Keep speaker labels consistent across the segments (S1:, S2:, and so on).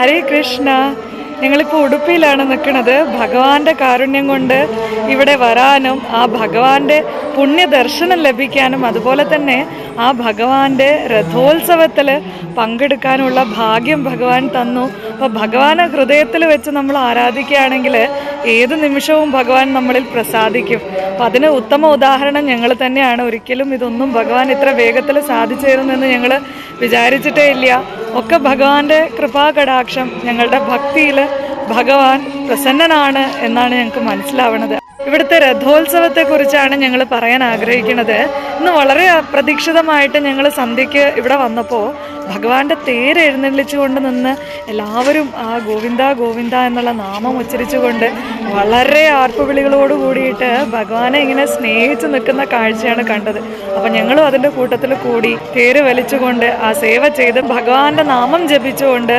S1: ഹരേ കൃഷ്ണ. ഞങ്ങളിപ്പോൾ ഉടുപ്പിയിലാണ് നിൽക്കുന്നത്. ഭഗവാന്റെ കാരുണ്യം കൊണ്ട് ഇവിടെ വരാനും ആ ഭഗവാന്റെ പുണ്യദർശനം ലഭിക്കാനും അതുപോലെ തന്നെ ആ ഭഗവാന്റെ രഥോത്സവത്തിൽ പങ്കെടുക്കാനുള്ള ഭാഗ്യം ഭഗവാൻ തന്നു. അപ്പോൾ ഭഗവാനെ ഹൃദയത്തിൽ വെച്ച് നമ്മൾ ആരാധിക്കുകയാണെങ്കിൽ ഏത് നിമിഷവും ഭഗവാൻ നമ്മളിൽ പ്രസാദിക്കും. അപ്പം അതിന് ഉത്തമ ഉദാഹരണം ഞങ്ങൾ തന്നെയാണ്. ഒരിക്കലും ഇതൊന്നും ഭഗവാൻ ഇത്ര വേഗത്തിൽ സാധിച്ചു തരുന്നെന്ന് ഞങ്ങൾ വിചാരിച്ചിട്ടേ ഇല്ല. ഒക്കെ ഭഗവാന്റെ കൃപാകടാക്ഷം ഞങ്ങളുടെ ഭക്തിയിൽ ഭഗവാൻ പ്രസന്നനാണ് എന്നാണ് ഞങ്ങൾക്ക് മനസ്സിലാവണത്. ഇവിടുത്തെ രഥോത്സവത്തെ കുറിച്ചാണ് ഞങ്ങൾ പറയാൻ ആഗ്രഹിക്കുന്നത്. ഇന്ന് വളരെ അപ്രതീക്ഷിതമായിട്ട് ഞങ്ങൾ സന്ധ്യയ്ക്ക് ഇവിടെ വന്നപ്പോൾ ഭഗവാന്റെ തേര് എഴുന്നള്ളിച്ചുകൊണ്ട് നിന്ന് എല്ലാവരും ആ ഗോവിന്ദ ഗോവിന്ദ എന്നുള്ള നാമം ഉച്ചരിച്ചുകൊണ്ട് വളരെ ആർപ്പുവിളികളോട് കൂടിയിട്ട് ഭഗവാനെ ഇങ്ങനെ സ്നേഹിച്ച് നിൽക്കുന്ന കാഴ്ചയാണ് കണ്ടത്. അപ്പം ഞങ്ങളും അതിന്റെ കൂട്ടത്തിൽ കൂടി തേര് വലിച്ചുകൊണ്ട് ആ സേവ ചെയ്ത് ഭഗവാന്റെ നാമം ജപിച്ചുകൊണ്ട്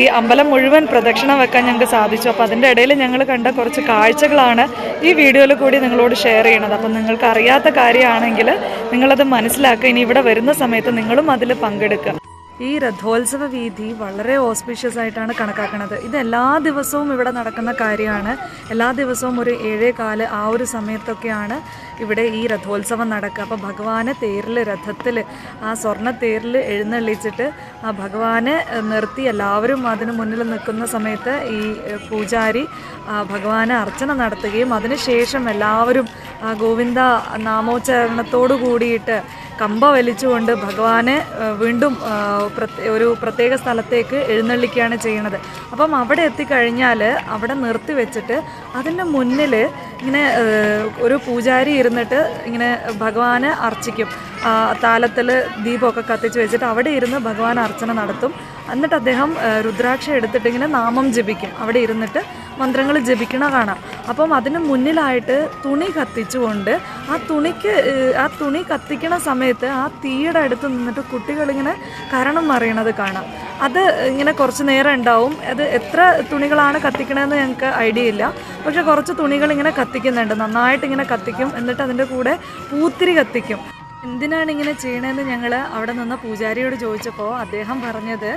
S1: ഈ അമ്പലം മുഴുവൻ പ്രദക്ഷിണം വെക്കാൻ ഞങ്ങൾക്ക് സാധിച്ചു. അപ്പോൾ അതിന്റെ ഇടയിൽ ഞങ്ങൾ കണ്ട കുറച്ച് കാഴ്ചകളാണ് ഈ വീഡിയോയിൽ കൂടി നിങ്ങളോട് ഷെയർ ചെയ്യണത്. അപ്പം നിങ്ങൾക്ക് അറിയാത്ത കാര്യമാണെങ്കിൽ നിങ്ങളത് മനസ്സിലാക്കുക. ഇനി ഇവിടെ വരുന്ന സമയത്ത് നിങ്ങളും അതിൽ പങ്കെടുക്കുക. ഈ രഥോത്സവ വീതി വളരെ ഓസ്പീഷ്യസ് ആയിട്ടാണ് കണക്കാക്കുന്നത്. ഇത് എല്ലാ ദിവസവും ഇവിടെ നടക്കുന്ന കാര്യമാണ്. എല്ലാ ദിവസവും ഒരു ഏഴേ കാൽ ആ ഒരു സമയത്തൊക്കെയാണ് ഇവിടെ ഈ രഥോത്സവം നടക്കുക. അപ്പോൾ ഭഗവാനെ തേരിൽ രഥത്തിൽ ആ സ്വർണ തേരിൽ എഴുന്നള്ളിച്ചിട്ട് ആ ഭഗവാനെ നിർത്തി എല്ലാവരും അതിന് മുന്നിൽ നിൽക്കുന്ന സമയത്ത് ഈ പൂജാരി ഭഗവാനെ അർച്ചന നടത്തുകയും അതിനുശേഷം എല്ലാവരും ഗോവിന്ദ നാമോച്ചാരണത്തോടു കൂടിയിട്ട് കമ്പ വലിച്ചുകൊണ്ട് ഭഗവാനെ വീണ്ടും ഒരു പ്രത്യേക സ്ഥലത്തേക്ക് എഴുന്നള്ളിക്കുകയാണ് ചെയ്യുന്നത്. അപ്പം അവിടെ എത്തിക്കഴിഞ്ഞാൽ അവിടെ നിർത്തി വെച്ചിട്ട് അതിന്റെ മുന്നിൽ ഇങ്ങനെ ഒരു പൂജാരി ഇരുന്നിട്ട് ഇങ്ങനെ ഭഗവാനെ അർച്ചിക്കും. താലത്തിൽ ദീപമൊക്കെ കത്തിച്ച് വെച്ചിട്ട് അവിടെ ഇരുന്ന് ഭഗവാൻ അർച്ചന നടത്തും. എന്നിട്ട് അദ്ദേഹം രുദ്രാക്ഷ എടുത്തിട്ട് ഇങ്ങനെ നാമം ജപിക്കും. അവിടെ ഇരുന്നിട്ട് മന്ത്രങ്ങൾ ജപിക്കണ കാണാം. അപ്പം അതിന് മുന്നിലായിട്ട് തുണി കത്തിച്ചുകൊണ്ട് ആ തുണിക്ക് ആ തുണി കത്തിക്കണ സമയത്ത് ആ തീയുടെ അടുത്ത് നിന്നിട്ട് കുട്ടികളിങ്ങനെ കരണം മറിയണത് കാണാം. അത് ഇങ്ങനെ കുറച്ച് നേരം ഉണ്ടാവും. അത് എത്ര തുണികളാണ് കത്തിക്കണതെന്ന് ഞങ്ങൾക്ക് ഐഡിയ ഇല്ല. പക്ഷെ കുറച്ച് തുണികൾ ഇങ്ങനെ കത്തിക്കുന്നുണ്ട്. നന്നായിട്ട് ഇങ്ങനെ കത്തിക്കും. എന്നിട്ട് അതിന്റെ കൂടെ പൂത്തിരി കത്തിക്കും. എന്തിനാണ് ഇങ്ങനെ ചെയ്യണമെന്ന് ഞങ്ങൾ അവിടെ നിന്ന് പൂജാരിയോട് ചോദിച്ചപ്പോൾ അദ്ദേഹം പറഞ്ഞത്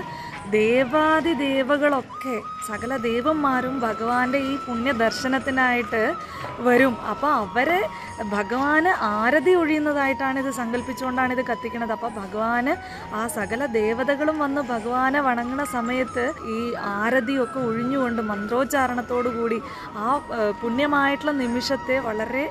S1: ദേവാദി ദേവകളൊക്കെ സകല ദേവന്മാരും ഭഗവാന്റെ ഈ പുണ്യ ദർശനത്തിനായിട്ട് വരും. അപ്പോൾ അവരെ ഭഗവാന് ആരതി ഒഴിയുന്നതായിട്ടാണ് ഇത് സങ്കല്പിച്ചുകൊണ്ടാണ് ഇത് കത്തിക്കുന്നത്. അപ്പോൾ ഭഗവാന് ആ സകല ദേവതകളും വന്ന് ഭഗവാനെ വണങ്ങുന്ന സമയത്ത് ഈ ആരതിയൊക്കെ ഒഴിഞ്ഞുകൊണ്ട് മന്ത്രോച്ചാരണത്തോടു കൂടി ആ പുണ്യമായിട്ടുള്ള നിമിഷത്തെ വളരെ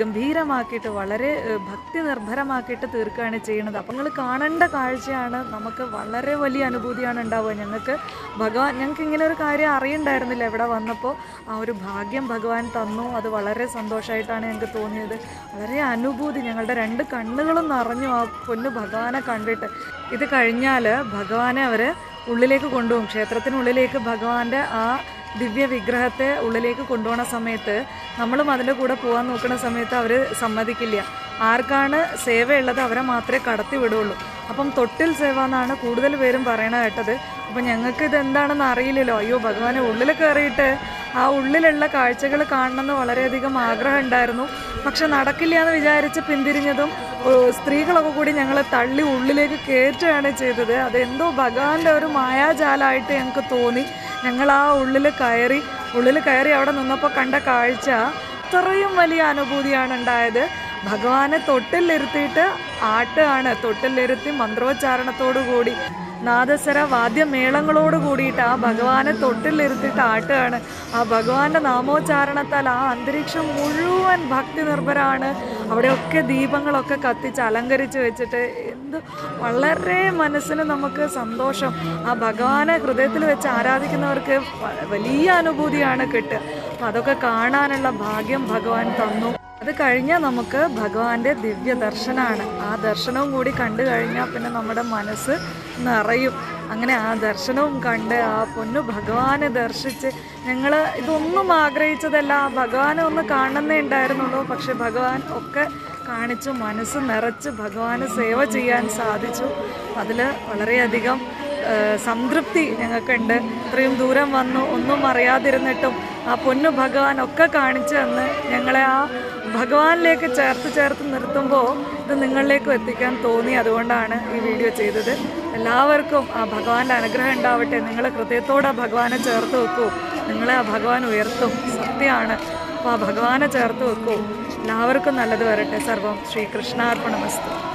S1: ഗംഭീരമാക്കിയിട്ട് വളരെ ഭക്തി നിർഭരമാക്കിയിട്ട് തീർക്കുകയാണ് ചെയ്യുന്നത്. അപ്പം നിങ്ങൾ കാണേണ്ട കാഴ്ചയാണ് നമുക്ക് വളരെ വലിയ അനുഭൂതിയാണ് ഉണ്ടാവുക? ഞങ്ങൾക്ക് ഭഗവാൻ ഞങ്ങൾക്ക് ഇങ്ങനെ ഒരു കാര്യം അറിയണ്ടായിരുന്നില്ല ഇവിടെ വന്നപ്പോൾ ആ ഒരു ഭാഗ്യം ഭഗവാൻ തന്നു. അത് വളരെ സന്തോഷമായിട്ടാണ് ഞങ്ങൾക്ക് തോന്നിയത്. വളരെ അനുഭൂതി ഞങ്ങളുടെ രണ്ട് കണ്ണുകളും നിറഞ്ഞു ആ പൊന്നു ഭഗവാനെ കണ്ടിട്ട്. ഇത് കഴിഞ്ഞാൽ ഭഗവാനെ അവർ ഉള്ളിലേക്ക് കൊണ്ടുപോകും. ക്ഷേത്രത്തിനുള്ളിലേക്ക് ഭഗവാന്റെ ആ ദിവ്യ വിഗ്രഹത്തെ ഉള്ളിലേക്ക് കൊണ്ടുപോകുന്ന സമയത്ത് നമ്മളും അതിന്റെ കൂടെ പോകാൻ നോക്കുന്ന സമയത്ത് അവർ സമ്മതിക്കില്ല. ആർക്കാണ് സേവയുള്ളത് അവരെ മാത്രമേ കടത്തി വിടുള്ളൂ. അപ്പം തൊട്ടിൽ സേവ എന്നാണ് കൂടുതൽ പേരും പറയണ കേട്ടത്. അപ്പം ഞങ്ങൾക്ക് ഇത് എന്താണെന്ന് അറിയില്ലല്ലോ. അയ്യോ ഭഗവാനെ ഉള്ളിൽ കയറിയിട്ട് ആ ഉള്ളിലുള്ള കാഴ്ചകൾ കാണണമെന്ന് വളരെയധികം ആഗ്രഹം ഉണ്ടായിരുന്നു. പക്ഷെ നടക്കില്ല എന്ന് വിചാരിച്ച് പിന്തിരിഞ്ഞതും സ്ത്രീകളൊക്കെ കൂടി ഞങ്ങളെ തള്ളി ഉള്ളിലേക്ക് കയറ്റുകയാണ് ചെയ്തത്. അതെന്തോ ഭഗവാന്റെ ഒരു മായാജാലായിട്ട് ഞങ്ങൾക്ക് തോന്നി. ഞങ്ങൾ ആ ഉള്ളിൽ കയറി ഉള്ളിൽ കയറി അവിടെ നിന്നപ്പോൾ കണ്ട കാഴ്ച അത്രയും വലിയ അനുഭൂതിയാണ് ഉണ്ടായത്. ഭഗവാനെ തൊട്ടിലിരുത്തിയിട്ട് ആട്ടാണ് തൊട്ടിലിരുത്തി മന്ത്രോച്ചാരണത്തോടുകൂടി നാദസ്വര വാദ്യമേളങ്ങളോട് കൂടിയിട്ട് ആ ഭഗവാനെ തൊട്ടിലിരുത്തിയിട്ട് ആട്ടുകയാണ് ആ ഭഗവാന്റെ നാമോച്ചാരണത്താൽ ആ അന്തരീക്ഷം മുഴുവൻ ഭക്തി നിർഭരാണ് അവിടെയൊക്കെ ദീപങ്ങളൊക്കെ കത്തിച്ച് അലങ്കരിച്ച് വെച്ചിട്ട് എന്ത് വളരെ മനസ്സിന് നമുക്ക് സന്തോഷം. ആ ഭഗവാനെ ഹൃദയത്തിൽ വെച്ച് ആരാധിക്കുന്നവർക്ക് വലിയ അനുഭൂതിയാണ് കിട്ടുക. അപ്പം അതൊക്കെ കാണാനുള്ള ഭാഗ്യം ഭഗവാൻ തന്നു. അത് കഴിഞ്ഞാൽ നമുക്ക് ഭഗവാന്റെ ദിവ്യ ദർശനമാണ് ആ ദർശനവും കൂടി കണ്ടു കഴിഞ്ഞാൽ പിന്നെ നമ്മുടെ മനസ്സ് നിറയും. അങ്ങനെ ആ ദർശനവും കണ്ട് ആ പൊന്നു ഭഗവാനെ ദർശിച്ച് ഞങ്ങൾ ഇതൊന്നും ആഗ്രഹിച്ചതല്ല. ആ ഭഗവാനെ ഒന്ന് കാണുന്നേ ഉണ്ടായിരുന്നുള്ളൂ. പക്ഷെ ഭഗവാൻ ഒക്കെ കാണിച്ചു മനസ്സ് നിറച്ച് ഭഗവാന് സേവ ചെയ്യാൻ സാധിച്ചു. അതിൽ വളരെയധികം സംതൃപ്തി ഞങ്ങൾക്കുണ്ട്. ഇത്രയും ദൂരം വന്നു ഒന്നും അറിയാതിരുന്നിട്ടും ആ പൊന്നു ഭഗവാൻ ഒക്കെ കാണിച്ചു തന്ന് ഞങ്ങളെ ആ ഭഗവാനിലേക്ക് ചേർത്ത് ചേർത്ത് നിർത്തുമ്പോൾ ഇത് നിങ്ങളിലേക്കും എത്തിക്കാൻ തോന്നി. അതുകൊണ്ടാണ് ഈ വീഡിയോ ചെയ്തത്. എല്ലാവർക്കും ആ ഭഗവാന്റെ അനുഗ്രഹം ഉണ്ടാവട്ടെ. നിങ്ങൾ ഹൃദയത്തോടെ ആ ഭഗവാനെ ചേർത്ത് വെക്കൂ. നിങ്ങളെ ആ ഭഗവാൻ ഉയർത്തും. സത്യമാണ്. അപ്പോൾ ആ ഭഗവാനെ ചേർത്ത് വെക്കൂ. എല്ലാവർക്കും നല്ലത് വരട്ടെ. സർവം ശ്രീകൃഷ്ണാർപ്പണമസ്തു.